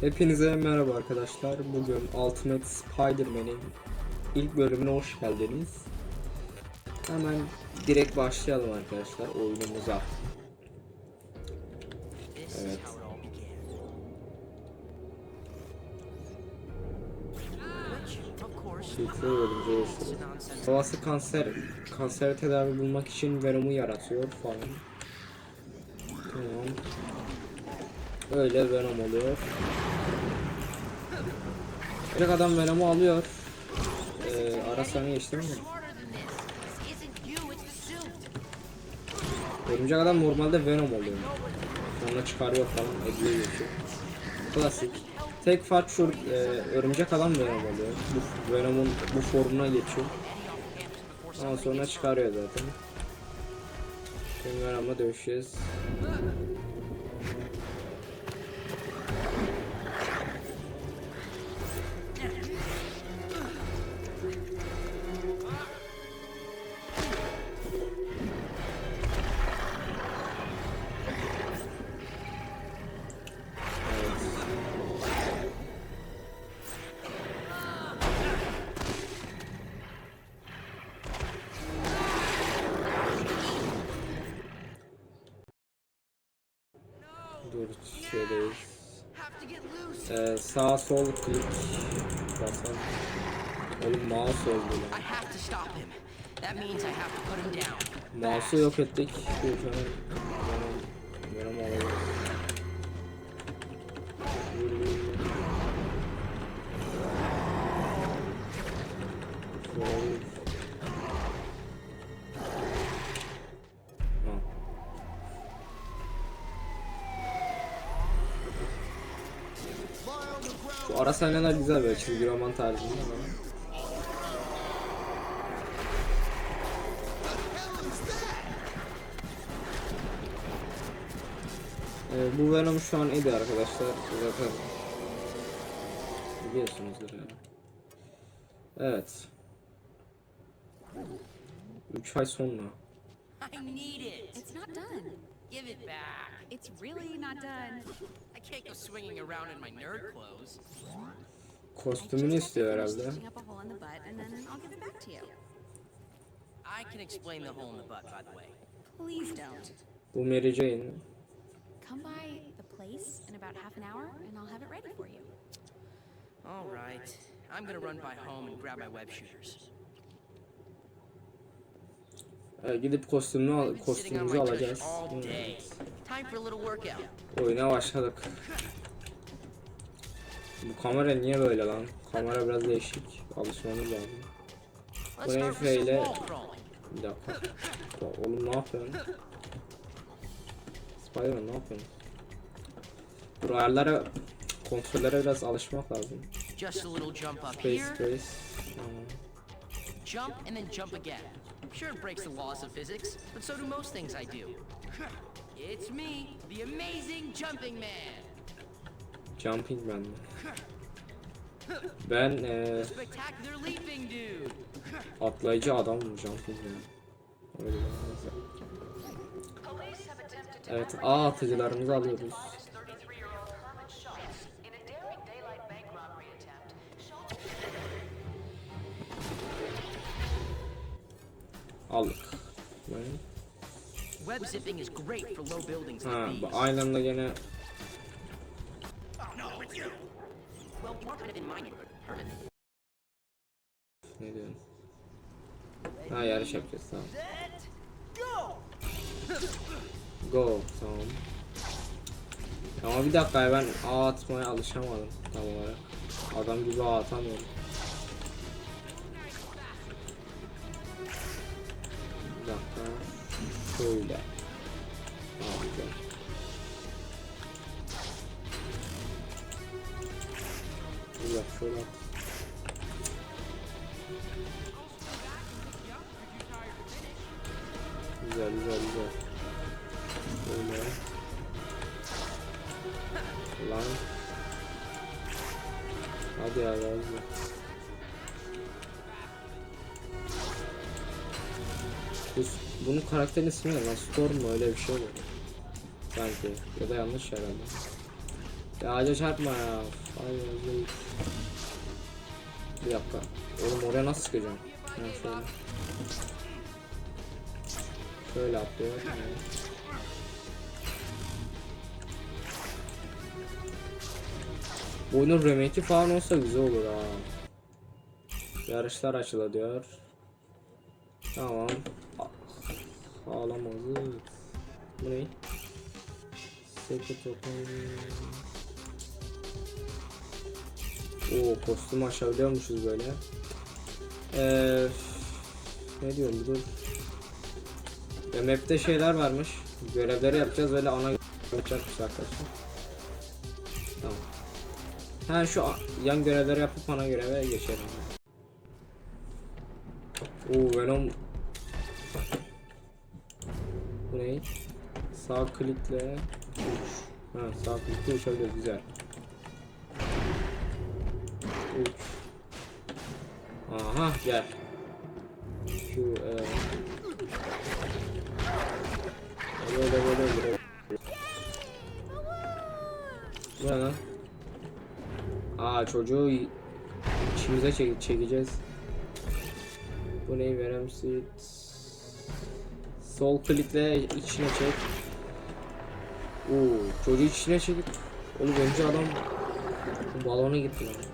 Hepinize merhaba arkadaşlar. Bugün Ultimate Spider-Man'in ilk bölümüne hoş geldiniz. Hemen direkt başlayalım arkadaşlar oyunumuza. Evet. Havası kanser, kanser tedavi bulmak için Venom'u yaratıyor falan. Tamam. Öyle Venom oluyor. Direkt adam Venom'u alıyor. Ee, ara saniye geçti mi? Örümcek adam normalde Venom oluyor. Sonra çıkarıyor falan, ediyor geçiyor. Klasik. Tek fark şu, e, örümcek adam Venom oluyor. Bu Venom'un bu formuna geçiyor. Ondan sonra çıkarıyor zaten. Şimdi Venom'la dövüşeceğiz. Dur şeydeyiz. Ee, sağ sol klik basalım. Oğlum mouse oldu lan. Mouse'u yok ettik. Dur hemen Venom alalım. Şöyle Şu ara sahneler güzel böyle çizgi roman tarzında ama. Ee, bu Venom şu an iyi arkadaşlar. Zaten biliyorsunuzdur yani. Evet. 3 ay sonra. I need it. It's not done. Give it back. It's really not done. I can't go swinging around in my nerd clothes. Kostümünü istiyor herhalde. Stitching up a hole in the butt, and then I'll give it back to you. I can explain the hole in the butt, by the way. Please don't. Bu Mary Jane. Come by the place in about half an hour, and I'll have it ready for you. All right. I'm gonna run by home and grab my web shooters. Ee, gidip kostümünü al kostümümüzü alacağız. workout. Oyuna başladık. Bu kamera niye böyle lan? Kamera biraz değişik. Alışmamız lazım. Bu wall crawling. bir dakika. Ya Oğlum ne yapıyorsun? Spiderman ne yapıyorsun? Dur ayarlara kontrollere biraz alışmak lazım. Space space. Tamam. jump, and then jump again. Sure, it breaks the laws of physics, but so do most things I do. It's me, the amazing jumping man. Jumping man. Ben eee Spectacular leaping dude. atlayıcı adam mı jumping man? Öyle bir neyse. Evet A atıcılarımızı alıyoruz. Buildings Ha bu aynı anda gene ne diyorsun? Ha yarış yapacağız tamam. Go tamam. Ama bir dakika ya, ben A atmaya alışamadım tam olarak. Adam gibi A atamıyorum. Bir dakika. Şöyle. Tamam güzel. Güzel şöyle at. Güzel güzel güzel. Böyle. Lan. Hadi ya hadi. Bunun karakterin ismi ne lan? Storm mu öyle bir şey oluyor. Sanki. Ya da yanlış herhalde. Ya ağaca çarpma ya. Ay ay. Bir dakika. Oğlum oraya nasıl çıkacağım? Ha şöyle. Şöyle atlıyor. Bu oyunun remake'i falan olsa güzel olur ha. Yarışlar açıla diyor. Tamam. Ağlamazı. Bu ne? Secret open. Oo kostüm aşabiliyormuşuz böyle. Eee ne diyorum dur. Ya map'te şeyler varmış. Görevleri yapacağız böyle ana yapacakmış arkadaşlar. Tamam. Ha şu yan görevleri yapıp ana göreve geçelim. Oo Venom Ne? Sağ klikle uç. Ha sağ klikle uçabiliyor güzel. Uç. Aha gel. Şu e... Böyle böyle böyle. Bu ne lan? Aa çocuğu içimize çek çekeceğiz. Bu ne Venom Seed? Sol klikle içine çek. Oo çocuğu içine çekip Oğlum önce adam balona gitti lan.